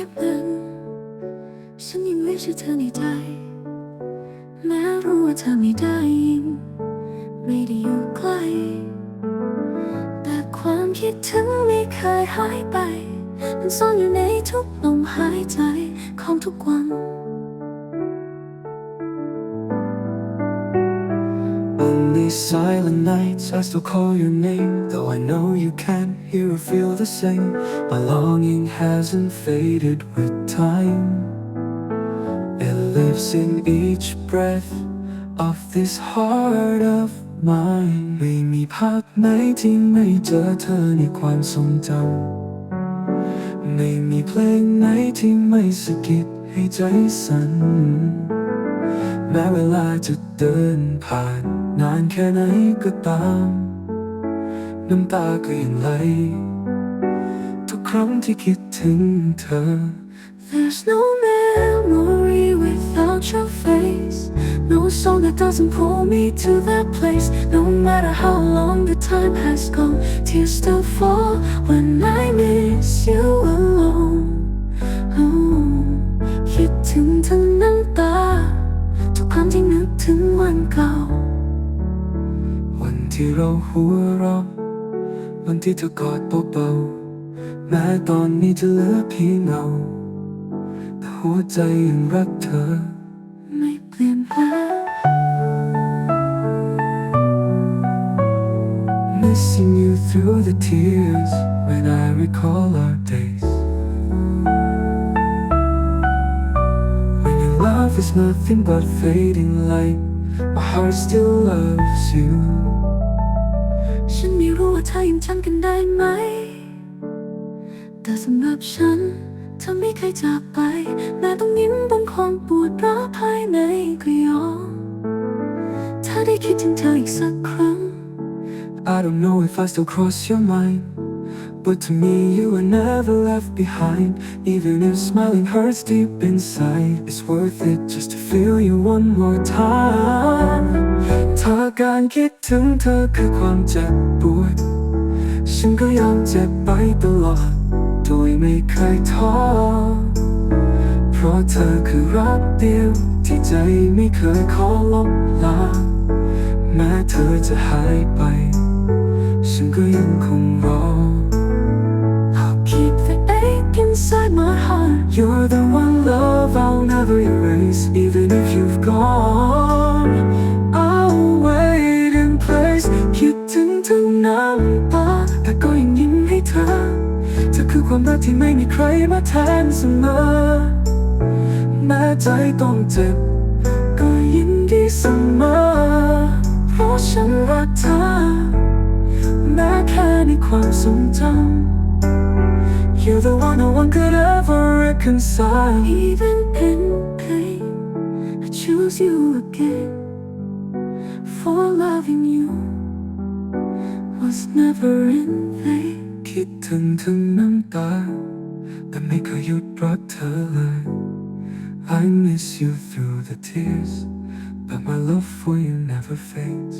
ยกนั้น ฉันยังเรียกชื่เธอในใจ แม้รู้ว่าเธอไม่ได้ยินไม่ได้อยู่ใกล้ แต่ความคิดถึงไม่เคยหายไป มันซ่อนอยู่ในทุกลมหายใจของทุกวัน On these silent nights, I still call your name. Though I know you can't hear or feel the same. My longing hasn't faded with time. It lives in each breath of this heart of mine. ไม่มีภาพไหนที่ไม่เจอเธอในความทรงจำ ไม่มีเพลงไหนที่ไม่สะกิดให้ใจสั่น แม้เวลาจะเดินผ่าน นานแค่ไหนก็ตาม น้ำตาก็ยังไหล ทุกครั้งที่คิดถึงเธอ There's no memory without your face. No song that doesn't pull me to that place. No matter how long the time has gone, tears still fall when I miss you alone. ที่เราหัวเราะวันที่เธอกอดเบาๆแม้ตอนนี้จะเหลือเพียงเงา แต่หัวใจยังรักเธอ ไม่เปลี่ยนแปลง Missing you through the tears when I recall our days. When your love is nothing but fading light, my heart still loves you. ว่าเธอยังจำกันได้ไหม แต่สำหรับฉัน เธอไม่เคยจากไป แม้ต้องยิ้มบนความปวดร้าวภายในก็ยอมถ้าได้คิดถึงเธออีกสักครั้ง I don't know if I still cross your mind, but to me you were never left behind. Even if smiling hurts deep inside, it's worth it just to feel you one more time. ถ้าการคิดถึงเธอคือความเจ็บปวด ฉันก็ยอมเจ็บไปตลอดโดยไม่เคยท้อ เพราะเธอคือรักเดียวที่ใจไม่เคยขอลบลา แม้เธอจะหายไป ฉันก็ยังคงรอ I'll keep the ache inside my heart You're the one love I'll never erase Even if you've gone ความรักที่ไม่มีใครมาแทนเสมอ แม้ใจต้องเจ็บ ก็ยินดีเสมอ เพราะฉันรักเธอ แม้แค่ในความทรงจำ You're the one no one could ever reconcile Even in pain I choose you again For loving you Was never in vain คิดถึงถึงน้ำตา แต่ไม่เคยหยุดรักเธอเลย I miss you through the tears But my love for you never fades